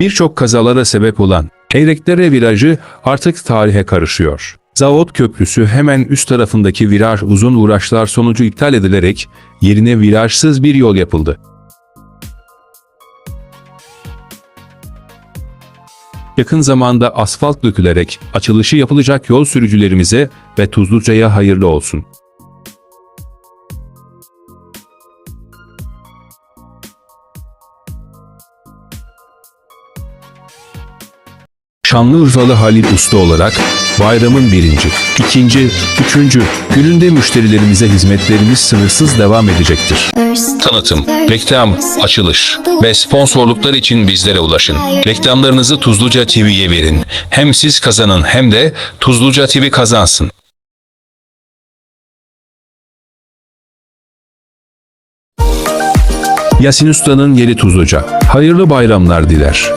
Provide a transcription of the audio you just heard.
Birçok kazalara sebep olan Eyreklere virajı artık tarihe karışıyor. Zavod Köprüsü hemen üst tarafındaki viraj uzun uğraşlar sonucu iptal edilerek yerine virajsız bir yol yapıldı. Yakın zamanda asfalt dökülerek açılışı yapılacak yol sürücülerimize ve Tuzluca'ya hayırlı olsun. Şanlıurfalı Halil Usta olarak bayramın birinci, ikinci, üçüncü gününde müşterilerimize hizmetlerimiz sınırsız devam edecektir. Tanıtım, reklam, açılış ve sponsorluklar için bizlere ulaşın. Reklamlarınızı Tuzluca TV'ye verin. Hem siz kazanın hem de Tuzluca TV kazansın. Yasin Usta'nın yeri Tuzluca. Hayırlı bayramlar diler.